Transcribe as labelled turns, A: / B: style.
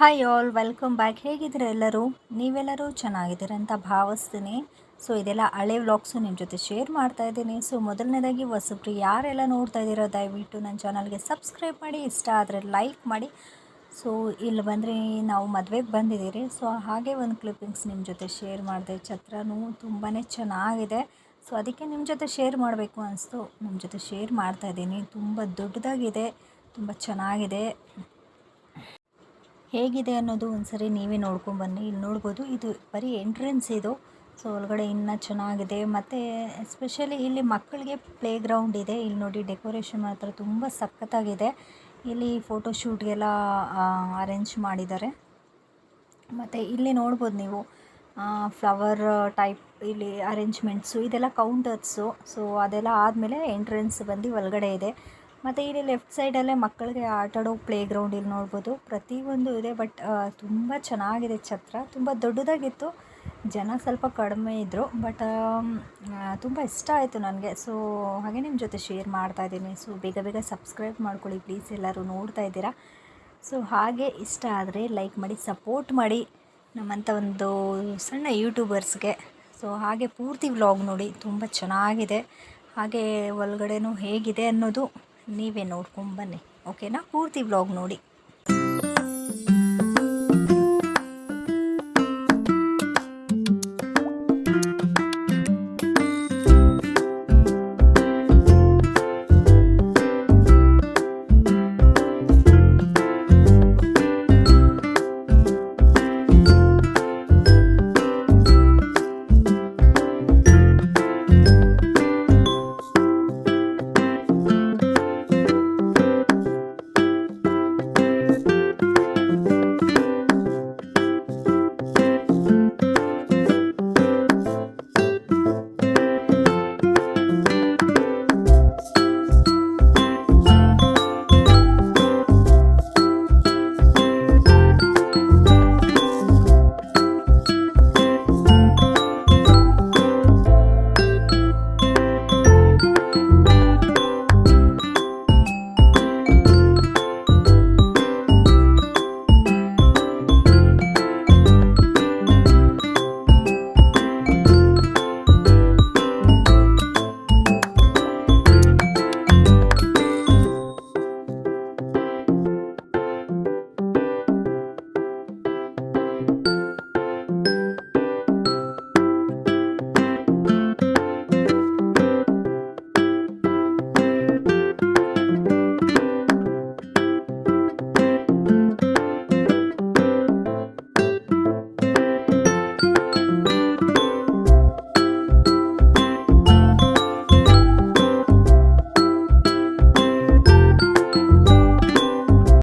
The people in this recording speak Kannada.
A: ಹಾಯ್ ಆಲ್ ವೆಲ್ಕಮ್ ಬ್ಯಾಕ್ ಹೇಗಿದ್ದೀರ ಎಲ್ಲರೂ? ನೀವೆಲ್ಲರೂ ಚೆನ್ನಾಗಿದ್ದೀರ ಅಂತ ಭಾವಿಸ್ತೀನಿ. ಸೊ ಇದೆಲ್ಲ ಹಳೆ ವ್ಲಾಗ್ಸು ನಿಮ್ಮ ಜೊತೆ ಶೇರ್ ಮಾಡ್ತಾ ಇದ್ದೀನಿ. ಸೊ ಮೊದಲನೇದಾಗಿ ಹೊಸಬ್ರು ಯಾರೆಲ್ಲ ನೋಡ್ತಾ ಇದ್ದೀರೋ ದಯವಿಟ್ಟು ನನ್ನ ಚಾನಲ್ಗೆ ಸಬ್ಸ್ಕ್ರೈಬ್ ಮಾಡಿ, ಇಷ್ಟ ಆದರೆ ಲೈಕ್ ಮಾಡಿ. ಸೊ ಇಲ್ಲಿ ಬಂದರೆ ನಾವು ಮದುವೆಗೆ ಬಂದಿದ್ದೀರಿ. ಸೊ ಹಾಗೆ ಒಂದು ಕ್ಲಿಪ್ಪಿಂಗ್ಸ್ ನಿಮ್ಮ ಜೊತೆ ಶೇರ್ ಮಾಡಿದೆ. ಛತ್ರನೂ ತುಂಬಾ ಚೆನ್ನಾಗಿದೆ. ಸೊ ಅದಕ್ಕೆ ನಿಮ್ಮ ಜೊತೆ ಶೇರ್ ಮಾಡಬೇಕು ಅನಿಸ್ತು. ನಿಮ್ಮ ಜೊತೆ ಶೇರ್ ಮಾಡ್ತಾ ಇದ್ದೀನಿ. ತುಂಬ ದೊಡ್ಡದಾಗಿದೆ. ತುಂಬ ಚೆನ್ನಾಗಿದೆ. ಹೇಗಿದೆ ಅನ್ನೋದು ಒಂದ್ಸರಿ ನೀವೇ ನೋಡ್ಕೊಂಡು ಬನ್ನಿ. ಇಲ್ಲಿ ನೋಡ್ಬೋದು ಇದು ಬರೀ ಎಂಟ್ರೆನ್ಸ್ ಇದು. ಸೊ ಒಳಗಡೆ ಇನ್ನೂ ಚೆನ್ನಾಗಿದೆ. ಮತ್ತು ಎಸ್ಪೆಷಲಿ ಇಲ್ಲಿ ಮಕ್ಕಳಿಗೆ ಪ್ಲೇ ಗ್ರೌಂಡ್ ಇದೆ. ಇಲ್ಲಿ ನೋಡಿ ಡೆಕೋರೇಷನ್ ಮಾತ್ರ ತುಂಬ ಸಖತ್ತಾಗಿದೆ. ಇಲ್ಲಿ ಫೋಟೋ ಶೂಟ್ಗೆಲ್ಲ ಅರೇಂಜ್ ಮಾಡಿದ್ದಾರೆ. ಮತ್ತು ಇಲ್ಲಿ ನೋಡ್ಬೋದು ನೀವು ಫ್ಲವರ್ ಟೈಪ್ ಇಲ್ಲಿ ಅರೇಂಜ್ಮೆಂಟ್ಸು ಇದೆಲ್ಲ ಕೌಂಟರ್ಸು ಸೊ ಅದೆಲ್ಲ ಆದಮೇಲೆ ಎಂಟ್ರೆನ್ಸ್ ಬಂದು ಒಳಗಡೆ ಇದೆ. ಮತ್ತು ಇಲ್ಲಿ ಲೆಫ್ಟ್ ಸೈಡಲ್ಲೇ ಮಕ್ಕಳಿಗೆ ಆಟಾಡೋ ಪ್ಲೇ ಗ್ರೌಂಡ್ ಇಲ್ಲಿ ನೋಡ್ಬೋದು. ಪ್ರತಿಯೊಂದು ಇದೆ ಬಟ್ ತುಂಬ ಚೆನ್ನಾಗಿದೆ ಛತ್ರ. ತುಂಬ ದೊಡ್ಡದಾಗಿತ್ತು. ಜನ ಸ್ವಲ್ಪ ಕಡಿಮೆ ಇದ್ದರು ಬಟ್ ತುಂಬ ಇಷ್ಟ ಆಯಿತು ನನಗೆ. ಸೊ ಹಾಗೆ ನಿಮ್ಮ ಜೊತೆ ಶೇರ್ ಮಾಡ್ತಾ ಇದ್ದೀನಿ. ಸೊ ಬೇಗ ಬೇಗ ಸಬ್ಸ್ಕ್ರೈಬ್ ಮಾಡ್ಕೊಳ್ಳಿ ಪ್ಲೀಸ್ ಎಲ್ಲರೂ ನೋಡ್ತಾ ಇದ್ದೀರಾ. ಸೊ ಹಾಗೆ ಇಷ್ಟ ಆದರೆ ಲೈಕ್ ಮಾಡಿ ಸಪೋರ್ಟ್ ಮಾಡಿ ನಮ್ಮಂಥ ಒಂದು ಸಣ್ಣ ಯೂಟ್ಯೂಬರ್ಸ್ಗೆ ಸೊ ಹಾಗೆ ಪೂರ್ತಿ ವ್ಲಾಗ್ ನೋಡಿ, ತುಂಬ ಚೆನ್ನಾಗಿದೆ. ಹಾಗೆ ಒಳಗಡೆನೂ ಹೇಗಿದೆ ಅನ್ನೋದು ನೀವೇ ನೋಡ್ಕೊಂಡು ಬನ್ನಿ ಓಕೆನಾ ಪೂರ್ತಿ ವ್ಲಾಗ್ ನೋಡಿ.